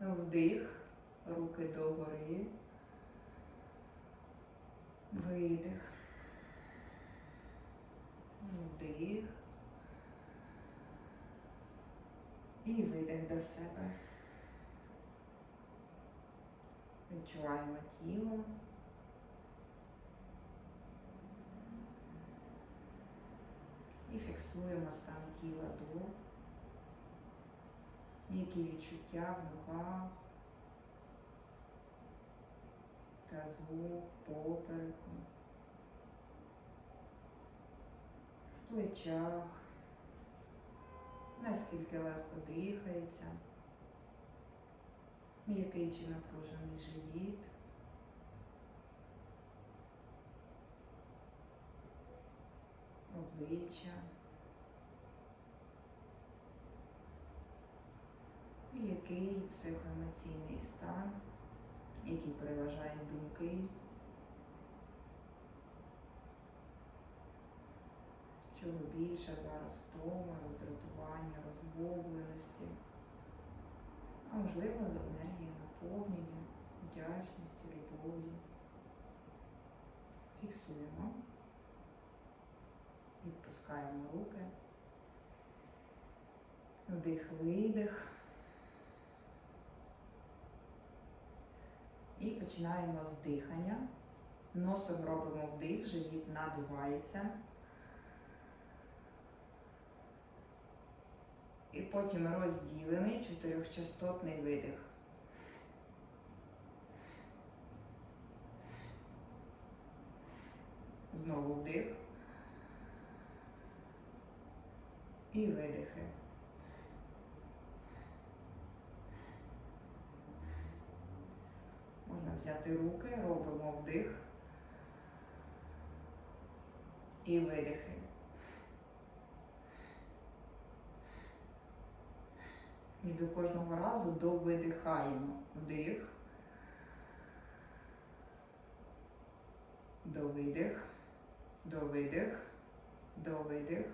Вдих, руки догори. Видих. Вдих. І видих до себе. Відчуваємо тіло. І фіксуємо стан тіла до. Які відчуття в ногах, тазу, в попереку, в плечах, наскільки легко дихається, м'який чи напружений живіт. Обличчя. Який психоемоційний стан, які переважають думки, чого більше зараз втоми, роздратування, розбовленості, а можливо енергії наповнення, вдячності, любові. Фіксуємо, відпускаємо руки, вдих, видих. І починаємо з дихання. Носом робимо вдих, живіт надувається. І потім розділений чотирьохчастотний видих. Знову вдих. І видихи. Взяти руки, робимо вдих і видихи. І до кожного разу довидихаємо. Вдих, довидих, довидих, довидих,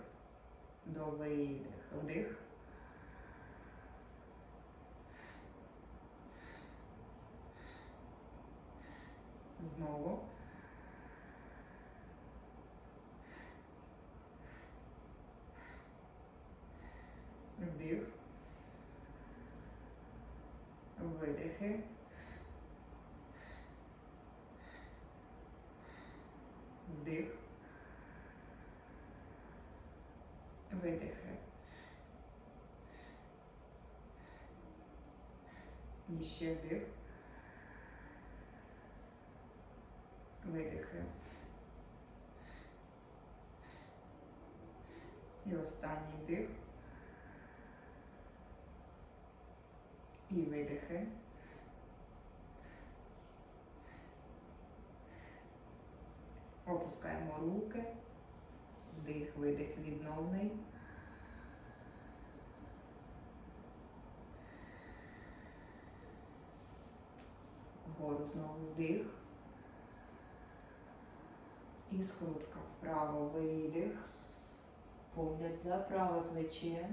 довидих. Вдих. Знову. Вдих. Видихи. Вдих. Видихи. І ще вдих. Видихи. І останній вдих. І видихи. Опускаємо руки. Вдих, видих, відновний. Вгору знову вдих. І скрутка вправо видих. Погляд за праве плече.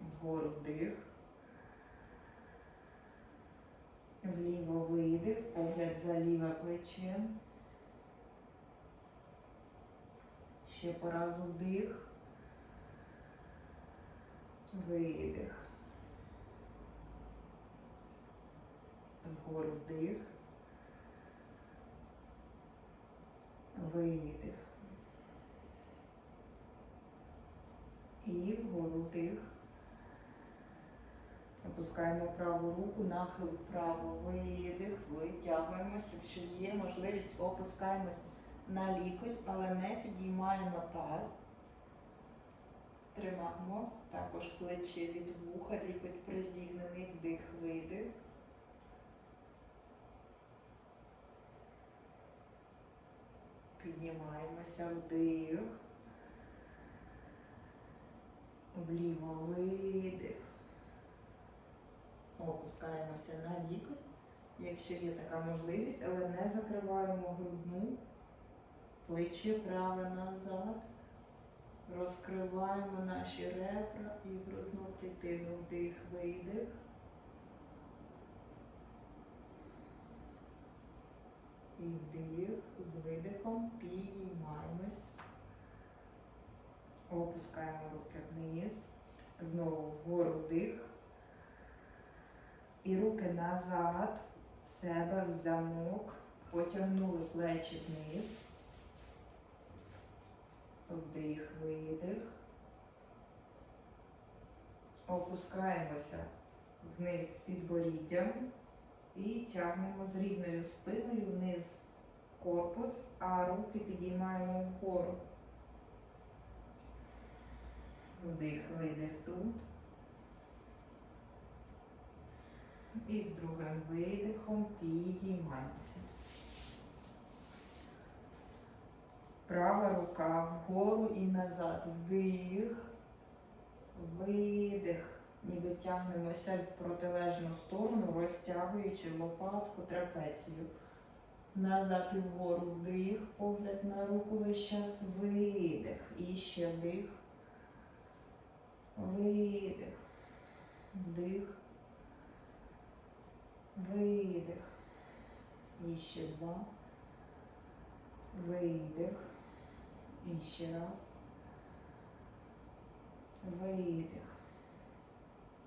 Вгору вдих. Вліво видих, погляд за ліве плече. Ще по разу вдих. Видих. Вгору вдих. Видих. І вгору вдих. Опускаємо праву руку, нахил вправо, видих, витягуємося. Якщо є можливість, опускаємось на лікоть, але не підіймаємо таз. Тримаємо також плече від вуха, лікоть призігнений, вдих, видих. Піднімаємося вдих. Вліво видих. Опускаємося на лікоть, якщо є така можливість, але не закриваємо грудну, плечі праве назад. Розкриваємо наші ребра і грудну клітину. вдих, видих. І вдих, з видихом підіймаємось. Опускаємо руки вниз. Знову вгору вдих. І руки назад, себе в замок. Потягнули плечі вниз. Вдих, видих. Опускаємося вниз підборіддям і тягнемо з рівною спиною вниз корпус, а руки підіймаємо вгору. Вдих, видих тут. І з другим видихом підіймаємося. Права рука вгору і назад. Вдих, видих. Ніби тягнемося в протилежну сторону, розтягуючи лопатку трапецію. Назад і вгору вдих, погляд на руку весь час, видих. І ще вдих. Видих. Вдих. Видих. І ще два. Видих. І ще раз. Видих.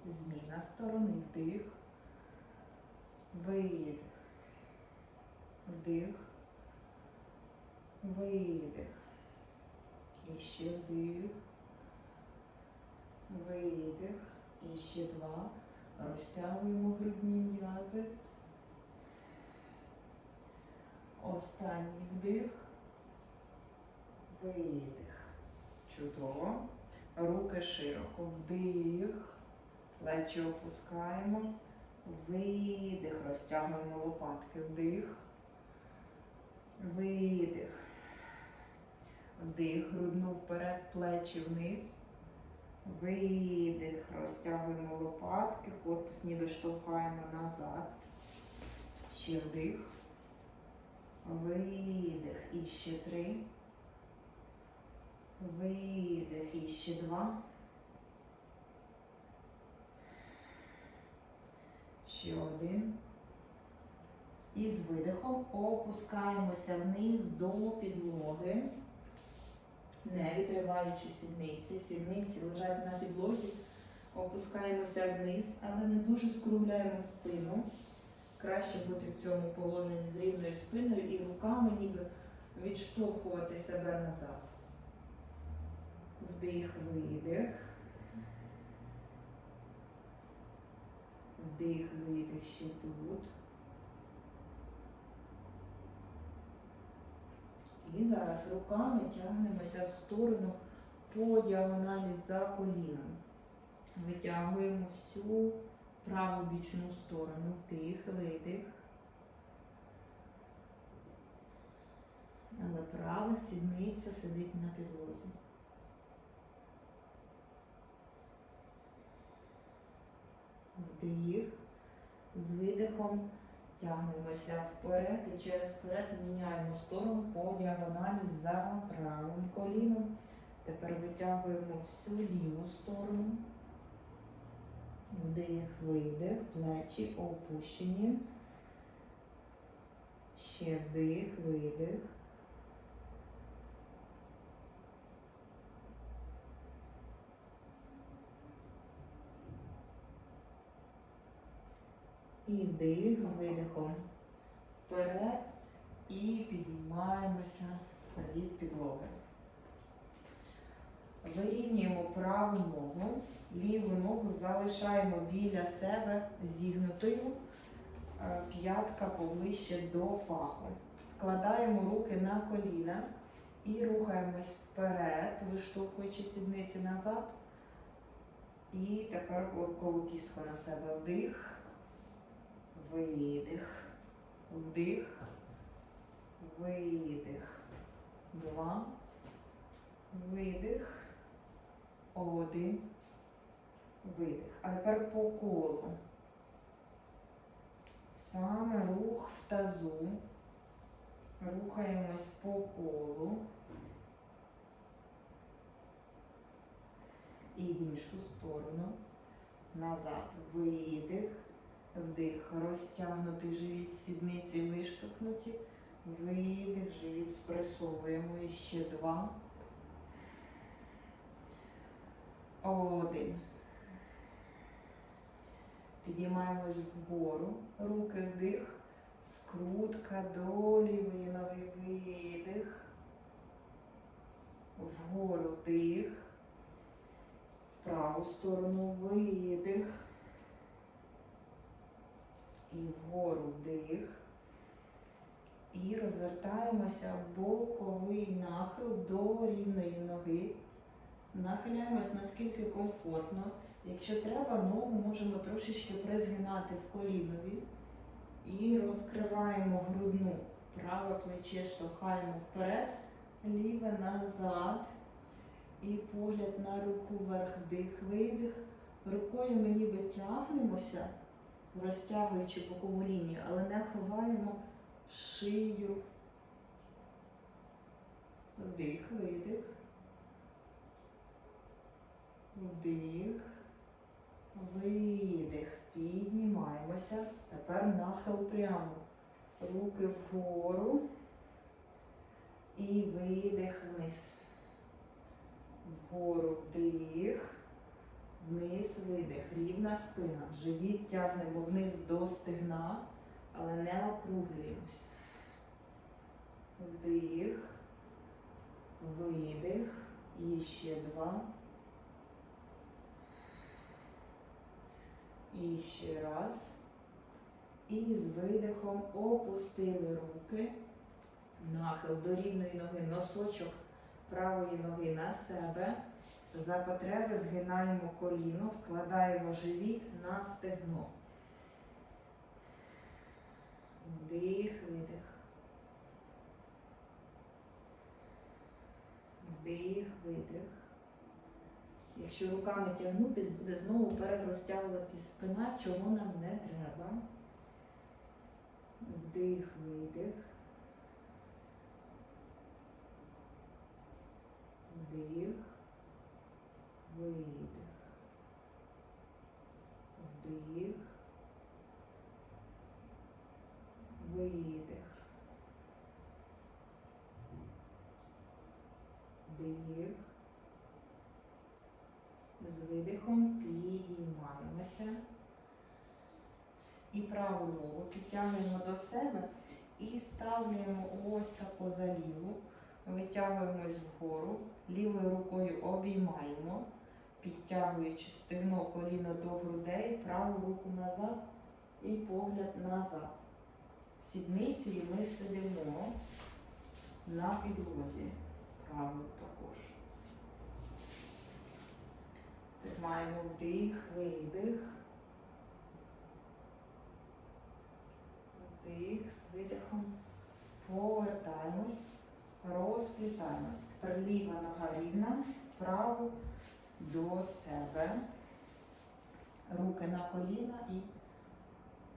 Зміна сторони. Вдих. Видих. Вдих. Видих. І ще вдих. Видих. І ще два. Розтягуємо грудні м'язи. Останній вдих. Видих. Чудово. Руки широко. Вдих. Плечі опускаємо. Видих. Розтягуємо лопатки. Вдих. Видих. Вдих. Грудну вперед, плечі вниз. Видих. Розтягуємо лопатки. Корпус ніби штовхаємо назад. Ще вдих. Видих. І ще три. Видих. І ще два. Ще один. І з видихом опускаємося вниз до підлоги, не відриваючи сідниці. Сідниці лежать на підлозі. Опускаємося вниз, але не дуже скругляємо спину. Краще бути в цьому положенні з рівною спиною і руками ніби відштовхувати себе назад. Вдих, видих. Вдих, видих ще тут. І зараз руками тягнемося в сторону по діагоналі за коліном. Витягуємо всю праву бічну сторону. Вдих, видих. Але права сідниця сидить на підлозі. Вдих. З видихом тягнемося вперед і через вперед міняємо сторону по діагоналі за правим коліном. Тепер витягуємо всю ліву сторону. Вдих, видих, плечі опущені. Ще вдих, видих. І вдих з видихом вперед і підіймаємося від підлоги. Вирівнюємо праву ногу, ліву ногу залишаємо біля себе зігнутою, е, п'ятка поближче до паху. Вкладаємо руки на коліна і рухаємось вперед, виштовхуючи сідниці назад. І тепер лобкову кістку на себе вдих. Видих. Вдих. Видих. Два. Видих. Один. Видих. А тепер по колу. Саме рух в тазу. Рухаємось по колу. І в іншу сторону. назад, видих, вдих, розтягнутий живіт, сідниці виштовхнуті, видих, живіт спресовуємо. І ще два. Один. Підіймаємось вгору, руки вдих, скрутка до ноги, видих, вгору вдих, в праву сторону видих. І вгору вдих. І розвертаємося в боковий нахил до рівної ноги. Нахиляємось наскільки комфортно. Якщо треба, ногу можемо трошечки призгинати в колінові і розкриваємо грудну. Праве плече штовхаємо вперед, ліве назад. І погляд на руку вверх, вдих, видих. Рукою ми ніби тягнемося, розтягуючи бокову лінію, але не ховаємо шию. Вдих, видих. Вдих. Видих. Піднімаємося. Тепер нахил прямо. Руки вгору. І видих вниз. Вгору вдих. Вниз видих. Рівна спина. Живіт тягнемо вниз до стегна, але не округлюємось. Вдих. Видих. І ще два. І ще раз. І з видихом опустили руки. Нахил до рівної ноги, носочок правої ноги на себе. За потреби згинаємо коліно, вкладаємо живіт на стегно. Вдих, видих. Вдих, видих. Якщо руками тягнутись, буде знову перерозтягувати спина, чого нам не треба. Вдих, видих. Вдих, видих. Вдих. Видих. Вдих. З видихом підіймаємося. І праву ногу підтягуємо до себе і ставлюємо ось тако за ліву. Витягуємось вгору, лівою рукою обіймаємо, підтягуючи стегно коліно до грудей, праву руку назад і погляд назад. Сідницею ми сидимо на підлозі. Правою також. Тримаємо вдих, видих. Вдих з видихом. Повертаємось. Розплітаємось. Тепер ліва нога рівна, праву до себе. Руки на коліна і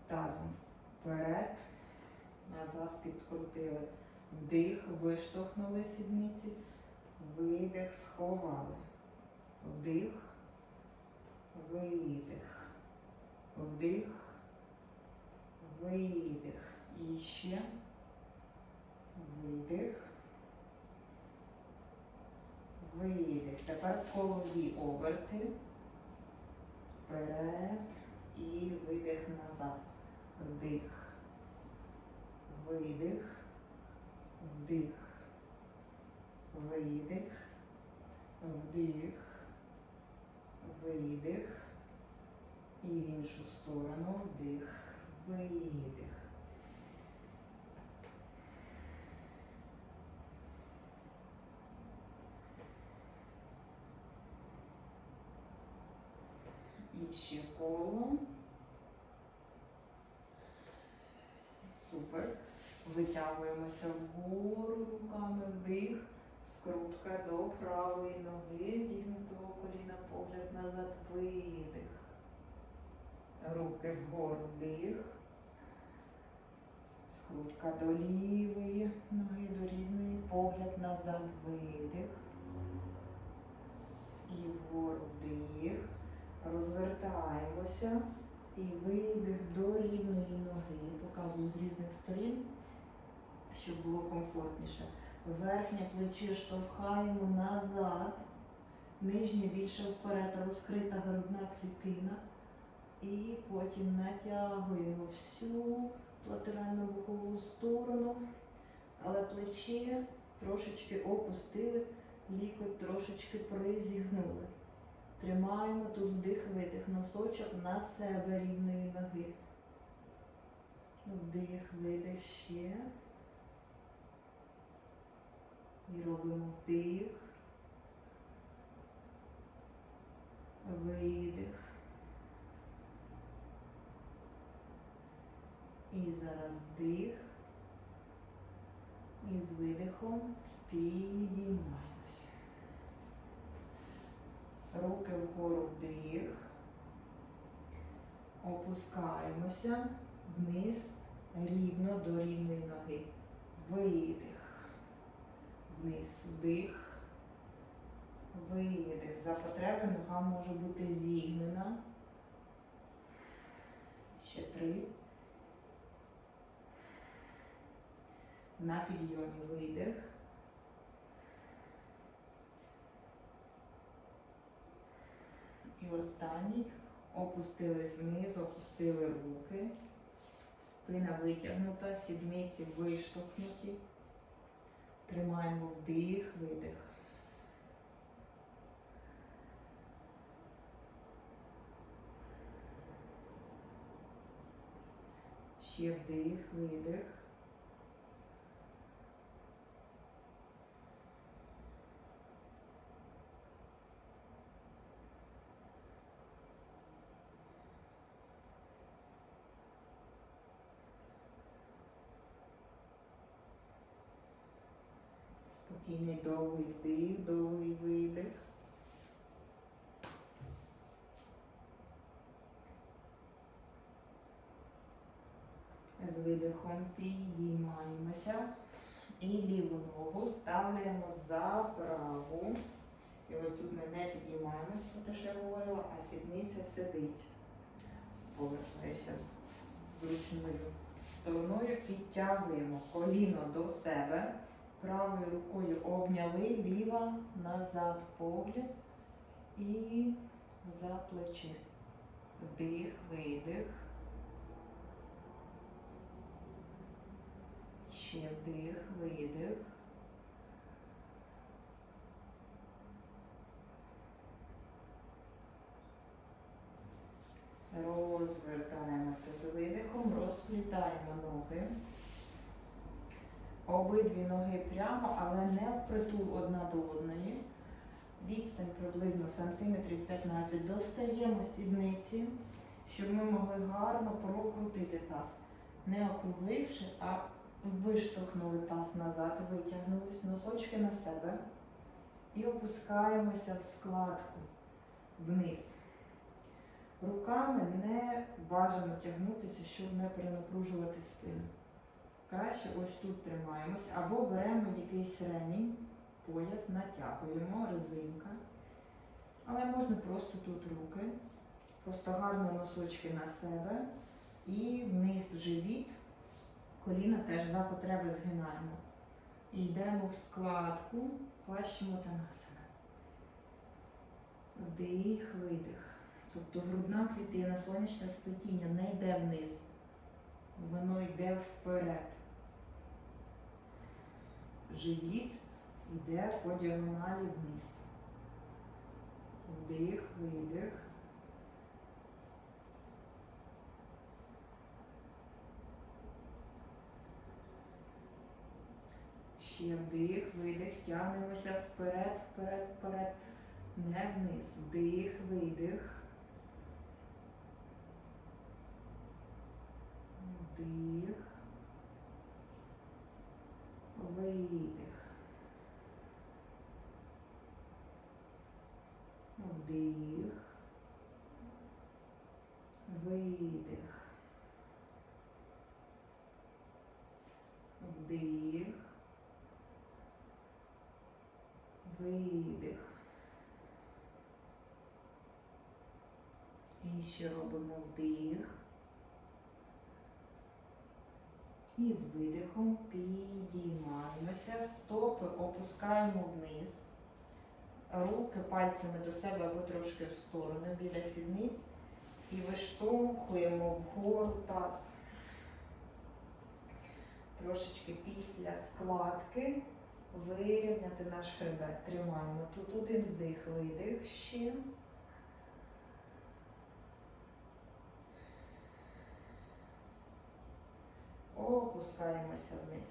тазом вперед, назад підкрутили. Вдих, виштовхнули сідниці, видих, сховали. Вдих, видих. Вдих, видих. І ще видих. Видих. Тепер колові оберти. Вперед і видих назад. Вдих. Видих. Вдих. Видих. Вдих. Видих. І в іншу сторону вдих. Видих. І ще коло. Супер. Витягуємося вгору руками вдих. Скрутка до правої ноги, зігнутого коліна, погляд назад, видих. Руки вгору вдих. Скрутка до лівої ноги, до рівної, погляд назад, видих. І вгору вдих. Розвертаємося і видих до рівної ноги. Показую з різних сторін, щоб було комфортніше. Верхнє плече штовхаємо назад, нижнє більше вперед, розкрита грудна клітина. І потім натягуємо всю латеральну бокову сторону, але плече трошечки опустили, лікоть трошечки призігнули. Тримаємо тут вдих-видих, носочок на себе рівної ноги. Вдих, видих ще. І робимо вдих. Видих. І зараз вдих. І з видихом підіймаємося. Руки вгору вдих. Опускаємося вниз рівно до рівної ноги. Видих. Вниз вдих. Видих. За потреби нога може бути зігнена. Ще три. На підйомі видих. І останній. Опустились вниз, опустили руки. Спина витягнута, сідниці виштовхнуті. Тримаємо вдих, видих. Ще вдих, видих. Спокійний довгий вдих, довгий видих. З видихом підіймаємося і ліву ногу ставляємо за праву. І ось тут ми не підіймаємося, про те, що я говорила, а сідниця сидить. Повертаюся зручною стороною, підтягуємо коліно до себе. Правою рукою обняли, ліва назад погляд і за плечі. Вдих, видих. Ще вдих, видих. Розвертаємося з видихом, розплітаємо ноги. Обидві ноги прямо, але не впритул одна до одної. Відстань приблизно сантиметрів 15. Достаємо сідниці, щоб ми могли гарно прокрутити таз. Не округливши, а виштовхнули таз назад, витягнулись, носочки на себе і опускаємося в складку вниз. Руками не бажано тягнутися, щоб не перенапружувати спину. Краще ось тут тримаємось, або беремо якийсь ремінь, пояс, натягуємо, резинка. Але можна просто тут руки, просто гарно носочки на себе і вниз живіт, коліна теж за потреби згинаємо. І йдемо в складку, пащимотанасана. Вдих, видих. Тобто грудна клітина, сонячне сплетіння не йде вниз, воно йде вперед. Живіт йде по діагоналі вниз. Вдих, видих. Ще вдих, видих, тягнемося вперед, вперед, вперед, не вниз. Вдих, видих. Вдих. Видих. Вдих. Видих. Вдих. Видих. І ще робимо вдих. І з видихом підіймаємося, стопи опускаємо вниз, руки пальцями до себе або трошки в сторону біля сідниць і виштовхуємо вгору таз. Трошечки після складки вирівняти наш хребет. Тримаємо тут один вдих, видих ще. Опускаємося вниз.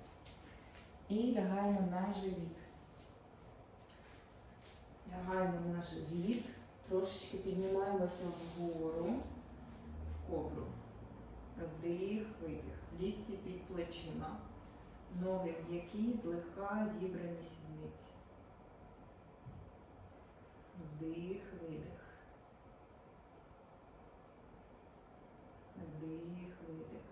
І лягаємо на живіт. Лягаємо на живіт, трошечки піднімаємося вгору, в кобру. Вдих, видих. Лікті під плечима. Ноги м'які, злегка зібрані сідниці. Вдих, видих. Вдих, видих.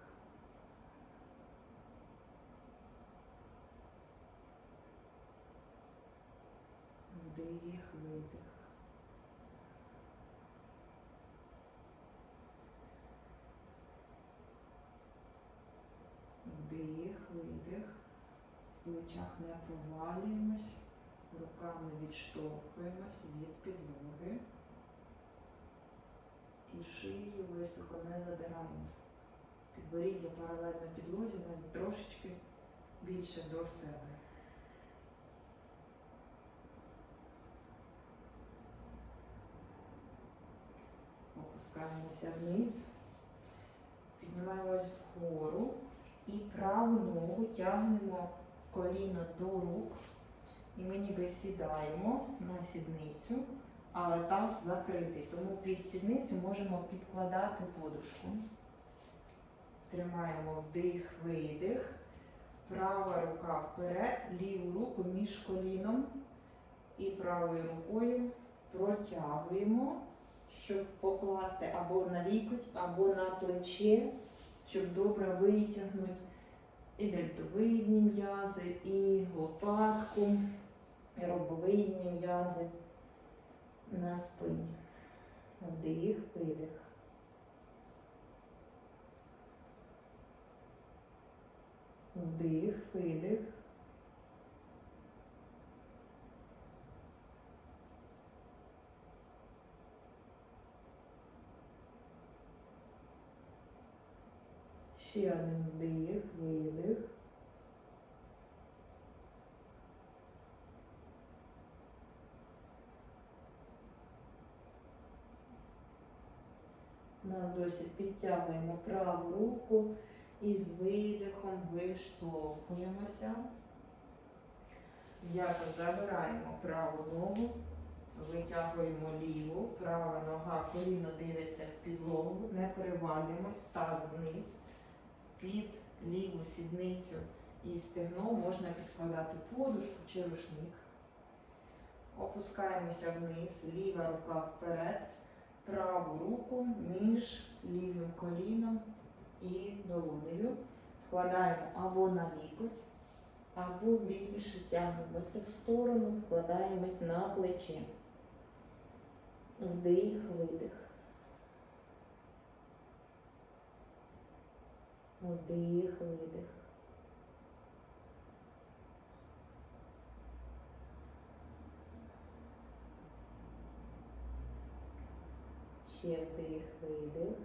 Вдих, видих. Вдих, видих. Плечах не провалюємось, руками відштовхуємось від підлоги. І шию високо не задираємо. Підборіддя паралельно підлозі, навіть трошечки більше до себе. Опускаємося вниз, піднімаємось вгору і праву ногу тягнемо коліно до рук. І ми ніби сідаємо на сідницю, але таз закритий. Тому під сідницю можемо підкладати подушку. Тримаємо вдих, видих. Права рука вперед, ліву руку між коліном і правою рукою протягуємо щоб покласти або на лікоть, або на плече, щоб добре витягнути і дельтовидні м'язи, і лопатку, і робовидні м'язи на спині. Вдих, видих. Вдих, видих. Ще один вдих, видих. На досі підтягуємо праву руку і з видихом виштовхуємося. М'яко забираємо праву ногу, витягуємо ліву, права нога, коліно дивиться в підлогу, не перевалюємось, таз вниз під ліву сідницю і стегно можна підкладати подушку чи рушник. Опускаємося вниз, ліва рука вперед, праву руку між лівим коліном і долонею. Вкладаємо або на лікоть, або більше тягнемося в сторону, вкладаємось на плече. Вдих, видих. Вдих, видих. Ще вдих, видих.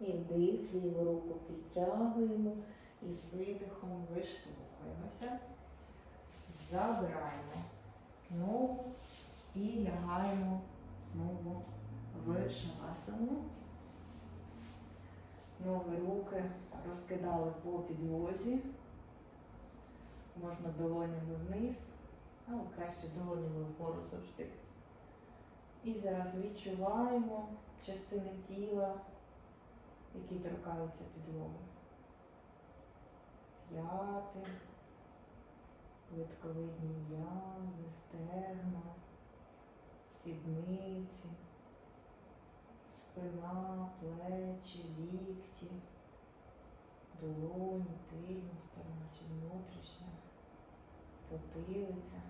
І вдих, ліву руку підтягуємо і з видихом виштовхуємося. Забираємо ногу і лягаємо знову в шавасану. Ноги руки розкидали по підлозі. Можна долонями вниз, але краще долонями вгору завжди. І зараз відчуваємо частини тіла, які торкаються підлоги. П'яти, литковидні м'язи, стегна, сідниці, спина, плечі, лікті, долоні, тильна сторона чи внутрішня, потилиця.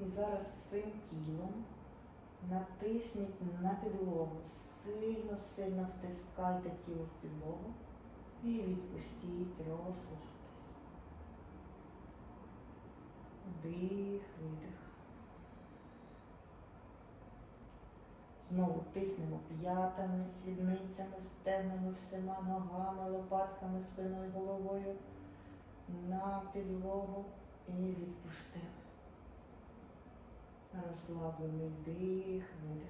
І зараз всім тілом натисніть на підлогу, сильно, сильно втискайте тіло в підлогу і відпустіть, розслабтесь. Вдих, видих. Знову тиснемо п'ятами, сідницями, стегнами, всіма ногами, лопатками, спиною, головою на підлогу і відпустили. Розслаблений дих, видих.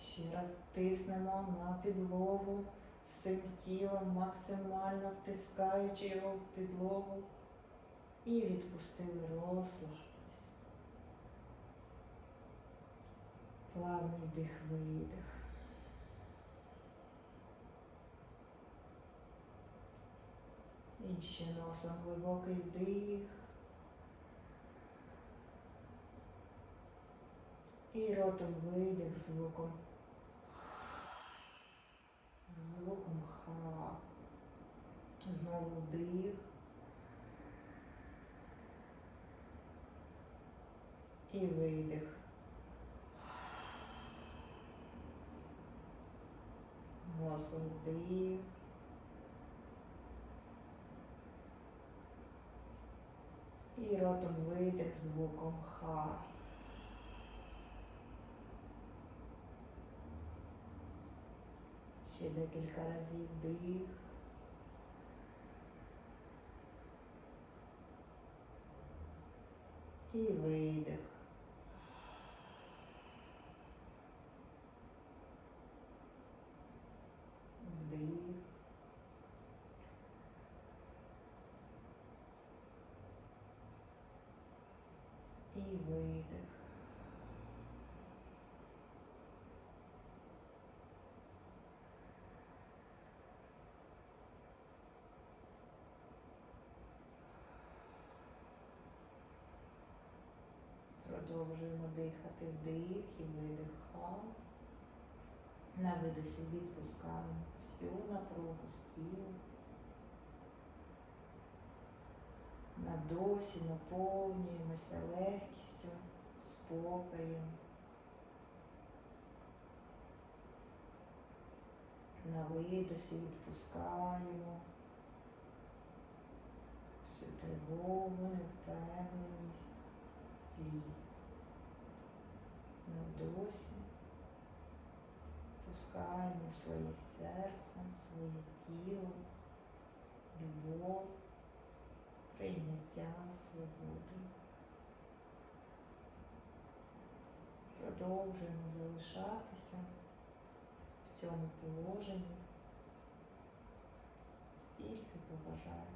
Ще раз тиснемо на підлогу всім тілом, максимально втискаючи його в підлогу. І відпустили, розслабились. Плавний вдих, видих. І ще носом глибокий вдих. І ротом видих. Звуком ха. Знову вдих. І видих. Носом вдих. І ротом видих звуком ха. Ще декілька разів дих. І видих. Вдих. І видих. Продовжуємо дихати вдих і видих. На видосі відпускаємо всю напругу з тіла. На досі наповнюємося легкістю, спокоєм. На видосі відпускаємо всю тривогу, невпевненість, злість. На досі пускаємо своє серце, своє тіло, любов, прийняття, свободу. Продовжуємо залишатися в цьому положенні, скільки побажаєте.